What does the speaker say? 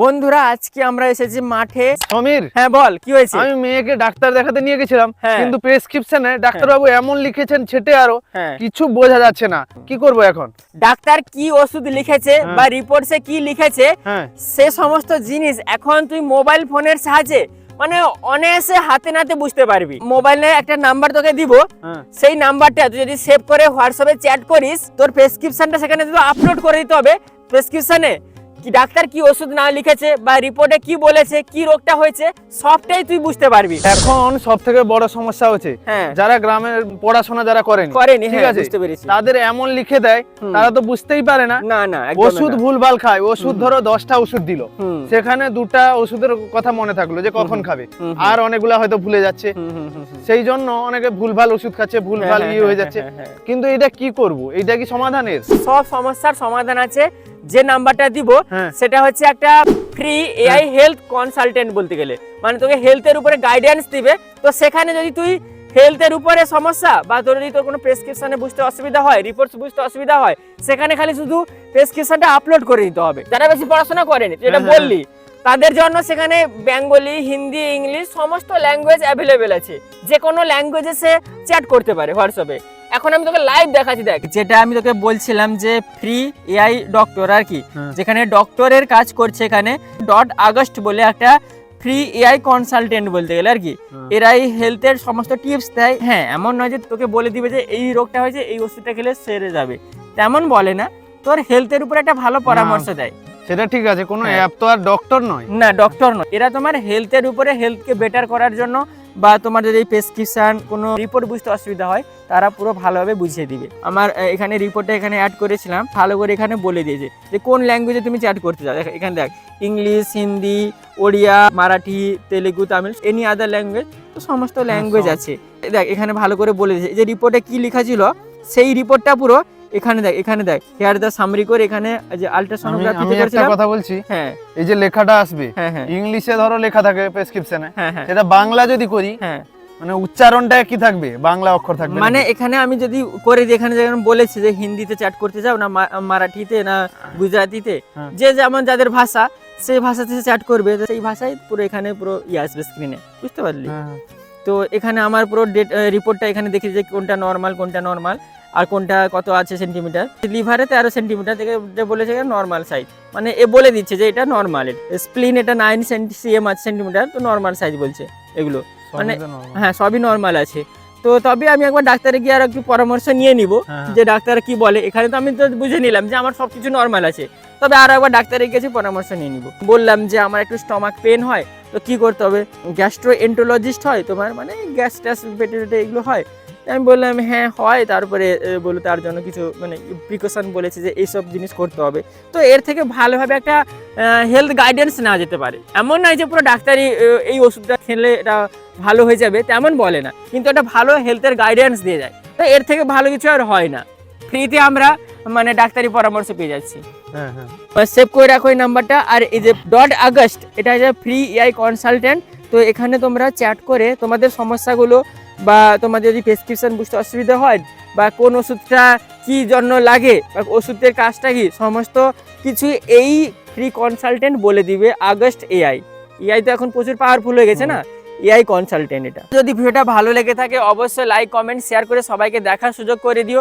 বন্ধুরা আজকে আমরা এসেছি মাঠে। সমীর হ্যাঁ বল কি হয়েছে? আমি মেয়েকে ডাক্তার দেখাতে নিয়ে গেছিলাম হ্যাঁ। কিন্তু প্রেসক্রিপশনে ডাক্তারবাবু এমন লিখেছেন ছেটে আরও হ্যাঁ। কিছু বোঝা যাচ্ছে না। কি করব এখন? ডাক্তার কি ওষুধ লিখেছে হ্যাঁ। বা রিপোর্টসে কি লিখেছে হ্যাঁ। সে সমস্ত জিনিস এখন তুই মোবাইল ফোনের সাহায্যে মানে অনায়াসে হাতে নাতে বুঝতে পারবি। মোবাইলে একটা নাম্বার তোকে দিব হ্যাঁ। সেই নাম্বারটা তুই যদি সেভ করে হোয়াটসঅ্যাপে চ্যাট করিস তোর প্রেসক্রিপশনটা সেখানে তুই আপলোড করে দিতে হবে। প্রেসক্রিপশনে কি ডাক্তার কি ওষুধ না লিখেছে বা রিপোর্টে কি বলেছে কি রোগটা হয়েছে সবটাই তুই বুঝতে পারবি। এখন সব থেকে বড় সমস্যা হচ্ছে হ্যাঁ। যারা গ্রামের পড়াশোনা যারা করেনি করেনি ঠিক হ্যাঁ আছে? বুঝতে পেরেছি। তাদের এমন লিখে দেয় তারা তো বুঝতেই পারে না। না না একদমই ওষুধ না। ভুলভাল খায় ওষুধ ধরো দশটা ওষুধ দিল হুম, সেখানে দুটা ওষুধের কথা মনে থাকল যে কখন খাবে। হুম, হুম। আর অনেকগুলা হয়তো ভুলে যাচ্ছে। হুম, হুম, হুম, হুম। সেই জন্য অনেকে ভুলভাল ওষুধ খাচ্ছে ভুলভাল হ্যাঁ, ইয়ে হয়ে হ্যাঁ, যাচ্ছে। হ্যাঁ, হ্যাঁ। কিন্তু এটা কি করব? এটা কি সমাধানের? সব সমস্যার সমাধান আছে। যে নাম্বারটা দিব হ্যাঁ। সেটা হচ্ছে একটা ফ্রি এআই হেলথ কনসালটেন্ট বলতে গেলে। মানে তোকে হেলথের উপরে গাইডেন্স দিবে। তো সেখানে যদি তুই হেলথের উপরে সমস্যা বা তোর যদি তোর কোনো প্রেসক্রিপশনে বুঝতে অসুবিধা হয় রিপোর্টস বুঝতে অসুবিধা হয় সেখানে খালি শুধু প্রেসক্রিপশনটা আপলোড করে দিতে হবে। যারা বেশি পড়াশোনা করেনি যেটা হ্যাঁ, হ্যাঁ, বললি তাদের জন্য সেখানে বেঙ্গলি হিন্দি ইংলিশ সমস্ত ল্যাঙ্গুয়েজ অ্যাভেলেবেল আছে। যে কোনো ল্যাঙ্গুয়েজে সে চ্যাট করতে পারে হোয়াটসঅ্যাপে। এখন আমি তোকে লাইভ দেখাচ্ছি দেখ। যেটা আমি তোকে বলছিলাম যে ফ্রি এআই ডক্টর আর কি হ্যাঁ। যেখানে ডক্টরের কাজ করছে এখানে ডট আগস্ট বলে একটা ফ্রি এআই কনসালটেন্ট বলতে গেলে আর কি। হুম। এরাই হেলথের সমস্ত টিপস দেয়। হ্যাঁ এমন নয় যে তোকে বলে দিবে যে এই রোগটা হয়েছে এই ওষুধটা খেলে সেরে যাবে। তেমন বলে না তোর হেলথের উপর একটা ভালো পরামর্শ দেয়। সেটা ঠিক আছে কোনো হ্যাঁ। অ্যাপ তো আর ডক্টর নয়। না ডক্টর নয়। এরা তোমার হেলথের উপরে হেলথকে বেটার করার জন্য বা তোমার যদি প্রেসক্রিপশন কোনো রিপোর্ট বুঝতে অসুবিধা হয় তারা পুরো ভালোভাবে বুঝিয়ে দিবে। আমার এখানে রিপোর্টে এখানে অ্যাড করেছিলাম ভালো করে এখানে বলে দিয়েছে যে কোন ল্যাঙ্গুয়েজে তুমি চ্যাট করতে চাও। দেখ- এখানে দেখ English Hindi Odia Marathi Telugu Tamil any other language তো সমস্ত ল্যাঙ্গুয়েজ আছে। দেখ এখানে ভালো করে বলে দিয়েছে। যে রিপোর্টে কি লেখা ছিল সেই রিপোর্টটা পুরো এখানে দেখ এখানে দেখ হেয়ার দ্য সামরি করে এখানে যে আলট্রাসোনোগ্রাফি আমি একটা কথা বলছি হ্যাঁ। এই যে লেখাটা আসবে হ্যাঁ হ্যাঁ। ইংলিশে ধরো লেখা থাকে প্রেসক্রিপশনে হ্যাঁ হ্যাঁ। সেটা বাংলা যদি করি হ্যাঁ। মানে উচ্চারণটা কি থাকবে? বাংলা অক্ষর থাকবে মানে এখানে আমি যদি করে দিই এখানে যেমন বলেছে যে হিন্দিতে চ্যাট করতে যাও না মারাঠিতে না গুজরাটিতে হ্যাঁ। যে যেমন যাদের ভাষা সেই ভাষাতে চ্যাট করবে সেই ভাষায় পুরো এখানে পুরো ইয়ে আসবে স্ক্রিনে বুঝতে পারলি? হ্যাঁ, তো এখানে আমার পুরো ডেট রিপোর্টটা এখানে দেখি যে কোনটা নর্মাল কোনটা নর্মাল আর কোনটা কত আছে সেন্টিমিটার লিভারে তেরো সেন্টিমিটার থেকে যে বলেছে নর্মাল সাইজ মানে এ বলে দিচ্ছে যে এটা নর্মাল স্প্লিন এটা নাইন সেন্টি সিএম আছে সেন্টিমিটার তো নর্মাল সাইজ বলছে এগুলো। মানে- হ্যাঁ সবই নর্মাল আছে। তো তবে আমি একবার ডাক্তারে গিয়ে আর একটু পরামর্শ নিয়ে নিব হ্যাঁ, যে ডাক্তার কি বলে। এখানে তো আমি তো বুঝে নিলাম যে আমার সবকিছু নর্মাল আছে। তবে আর একবার ডাক্তারে কাছে পরামর্শ নিয়ে নিব। বললাম যে আমার একটু স্টমাক পেন হয় তো কি করতে হবে? গ্যাস্ট্রো এন্টোলজিস্ট হয় তোমার মানে গ্যাস ট্যাস পেটে এগুলো হয়। আমি বললাম হ্যাঁ হয়। তারপরে এ, বলে তার জন্য কিছু মানে প্রিকশন বলেছে যে এইসব জিনিস করতে হবে। তো এর থেকে ভালোভাবে একটা হেলথ গাইডেন্স নেওয়া যেতে পারে। এমন নয় যে পুরো ডাক্তারি এই ওষুধটা খেলে এটা ভালো হয়ে যাবে তেমন বলে না। কিন্তু একটা ভালো হেলথের গাইডেন্স দিয়ে যায়। তো এর থেকে ভালো কিছু আর হয় না। ফ্রিতে আমরা মানে ডাক্তারি পরামর্শ পেয়ে যাচ্ছি। হ্যাঁ হ্যাঁ। সেভ করে রাখো এই নাম্বারটা। আর এই যে ডট আগস্ট এটা হচ্ছে ফ্রি এআই কনসালটেন্ট তো এখানে তোমরা চ্যাট করে তোমাদের সমস্যাগুলো বা তোমার যদি প্রেসক্রিপশান বুঝতে অসুবিধা হয় বা কোন ওষুধটা কি জন্য লাগে বা ওষুধের কাজটা কি সমস্ত কিছু এই ফ্রি কনসালটেন্ট বলে দিবে আগস্ট এআই এআই তো এখন প্রচুর পাওয়ারফুল হয়ে গেছে না? এআই কনসালটেন্ট এটা। যদি ভিডিওটা ভালো লেগে থাকে অবশ্যই লাইক কমেন্ট শেয়ার করে সবাইকে দেখার সুযোগ করে দিও।